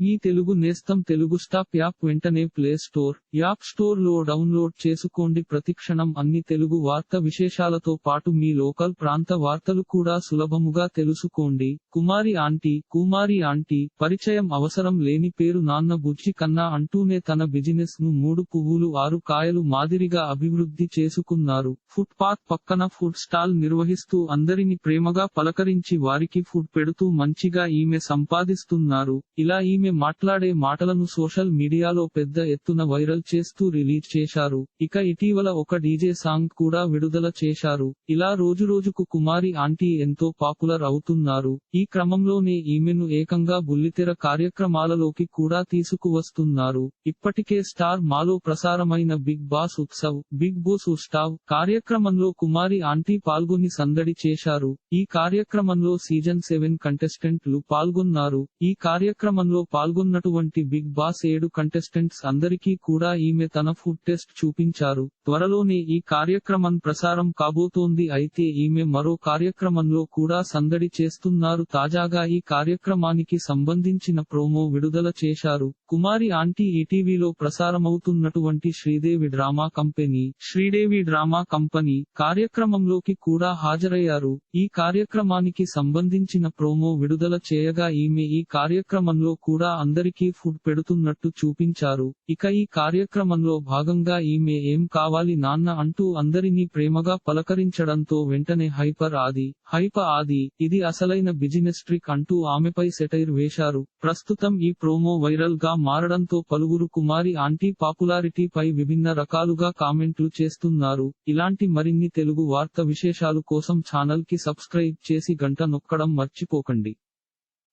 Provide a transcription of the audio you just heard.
మీ తెలుగు నేస్తం Telugu stop app వెంటనే play store app స్టోర్లో డౌన్లోడ్ చేసుకోండి. ప్రతిక్షణం అన్ని తెలుగు వార్త విశేషాలతో పాటు మీ లోకల్ ప్రాంత వార్తలు కూడా సులభముగా తెలుసుకోండి. కుమారి ఆంటీ కుమారి ఆంటీ పరిచయం అవసరం లేని పేరు నాన్న బుజ్జి కన్నా అంటూనే తన బిజినెస్ను మూడు పువ్వులు ఆరు కాయలు మాదిరిగా అభివృద్ధి చేసుకున్నారు. ఫుట్ పాత్ పక్కన ఫుడ్ స్టాల్ నిర్వహిస్తూ అందరిని ప్రేమగా పలకరించి వారికి ఫుడ్ పెడుతూ మంచిగా ఈమె సంపాదిస్తున్నారు. ఇలా ఈమె మాట్లాడే మాటలను సోషల్ మీడియాలో పెద్ద ఎత్తున వైరల్ చేస్తూ రిలీజ్ చేశారు. ఇక ఇటీవల ఒక డీజే సాంగ్ కూడా విడుదల చేశారు. ఇలా రోజురోజుకు కుమారి ఆంటీ ఎంతో పాపులర్ అవుతున్నారు. ఈ క్రమంలోనే ఈమెను ఏకంగా బుల్లితెర కార్యక్రమాలలోకి కూడా తీసుకువస్తున్నారు. ఇప్పటికే స్టార్ మాలో ప్రసారమైన Bigg Boss Utsav Bigg Boss ఉస్టావ్ కార్యక్రమంలో కుమారి ఆంటీ పాల్గొని సందడి చేశారు. ఈ కార్యక్రమంలో సీజన్ సెవెన్ కంటెస్టెంట్లు పాల్గొన్నారు. ఈ కార్యక్రమంలో పాల్గొన్నటువంటి బిగ్ బాస్ ఏడు కంటెస్టెంట్స్ అందరికీ కూడా ఈమె తన ఫుడ్ టెస్ట్ చూపించారు. త్వరలోనే ఈ కార్యక్రమం ప్రసారం కాబోతోంది. అయితే ఈమె మరో కార్యక్రమంలో కూడా సందడి చేస్తున్నారు. తాజాగా ఈ కార్యక్రమానికి సంబంధించిన ప్రోమో విడుదల చేశారు. కుమారి ఆంటీ ఈటీవీలో ప్రసారమవుతున్నటువంటి Sridevi drama company Sridevi drama company కార్యక్రమంలోకి కూడా హాజరయ్యారు. ఈ కార్యక్రమానికి సంబంధించిన ప్రోమో విడుదల చేయగా ఈమె ఈ కార్యక్రమంలో కూడా కూడా అందరికీ ఫుడ్ పెడుతున్నట్టు చూపించారు. ఇక ఈ కార్యక్రమంలో భాగంగా ఈమె ఏం కావాలి నాన్న అంటూ అందరినీ ప్రేమగా పలకరించడంతో వెంటనే హైపర్ ఆది. హైప ఆది ఇది అసలైన బిజినెస్ ట్రిక్ అంటూ ఆమెపై సెటైర్ వేశారు. ప్రస్తుతం ఈ ప్రోమో వైరల్గా మారడంతో పలువురు కుమారి ఆంటీ పాపులారిటీ పై విభిన్న రకాలుగా కామెంట్లు చేస్తున్నారు. ఇలాంటి మరిన్ని తెలుగు వార్త విశేషాలు కోసం ఛానల్కి సబ్స్క్రైబ్ చేసి గంట నొక్కడం మర్చిపోకండి.